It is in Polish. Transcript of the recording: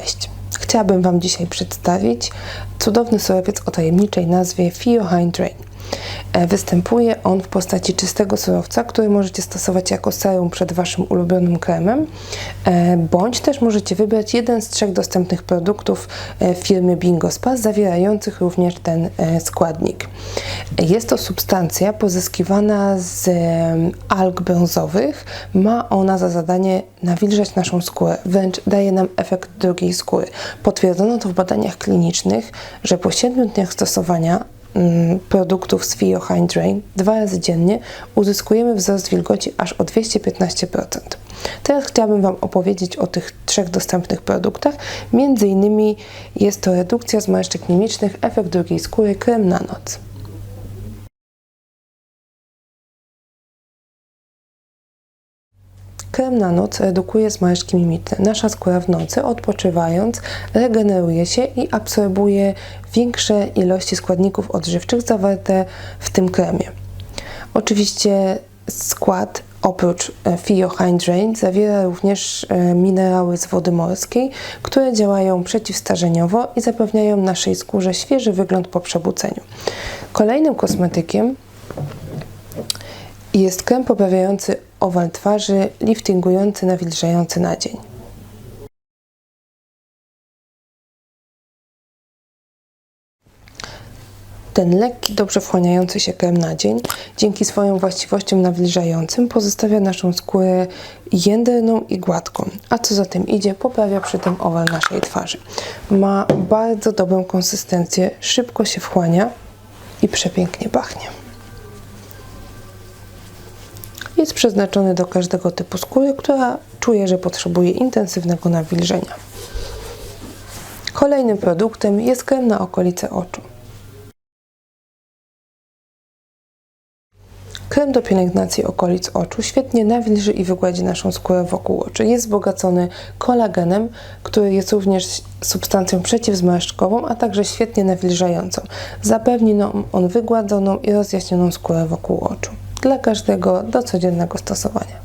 Cześć! Chciałabym Wam dzisiaj przedstawić cudowny surowiec o tajemniczej nazwie Fiohydrin. E, Występuje on w postaci czystego surowca, który możecie stosować jako serum przed Waszym ulubionym kremem, e, bądź też możecie wybrać jeden z trzech dostępnych produktów e, firmy Bingo Spa, zawierających również ten e, składnik. Jest to substancja pozyskiwana z alg brązowych. Ma ona za zadanie nawilżać naszą skórę, wręcz daje nam efekt drugiej skóry. Potwierdzono to w badaniach klinicznych, że po 7 dniach stosowania produktów z Fiohydrin dwa razy dziennie uzyskujemy wzrost wilgoci aż o 215%. Teraz chciałabym Wam opowiedzieć o tych trzech dostępnych produktach. Między innymi jest to redukcja zmarszczek mimicznych, efekt drugiej skóry, krem na noc. Krem na noc redukuje zmarszczki mimiczne. Nasza skóra w nocy, odpoczywając, regeneruje się i absorbuje większe ilości składników odżywczych zawarte w tym kremie. Oczywiście skład oprócz e, Fiohydrin zawiera również e, minerały z wody morskiej, które działają przeciwstarzeniowo i zapewniają naszej skórze świeży wygląd po przebudzeniu. Kolejnym kosmetykiem jest krem poprawiający owal twarzy, liftingujący, nawilżający na dzień. Ten lekki, dobrze wchłaniający się krem na dzień, dzięki swoim właściwościom nawilżającym, pozostawia naszą skórę jędrną i gładką, a co za tym idzie, poprawia przy tym owal naszej twarzy. Ma bardzo dobrą konsystencję, szybko się wchłania i przepięknie pachnie. Jest przeznaczony do każdego typu skóry, która czuje, że potrzebuje intensywnego nawilżenia. Kolejnym produktem jest krem na okolice oczu. Krem do pielęgnacji okolic oczu świetnie nawilży i wygładzi naszą skórę wokół oczu. Jest wzbogacony kolagenem, który jest również substancją przeciwzmarszczkową, a także świetnie nawilżającą. Zapewni nam on wygładzoną i rozjaśnioną skórę wokół oczu. Dla każdego do codziennego stosowania.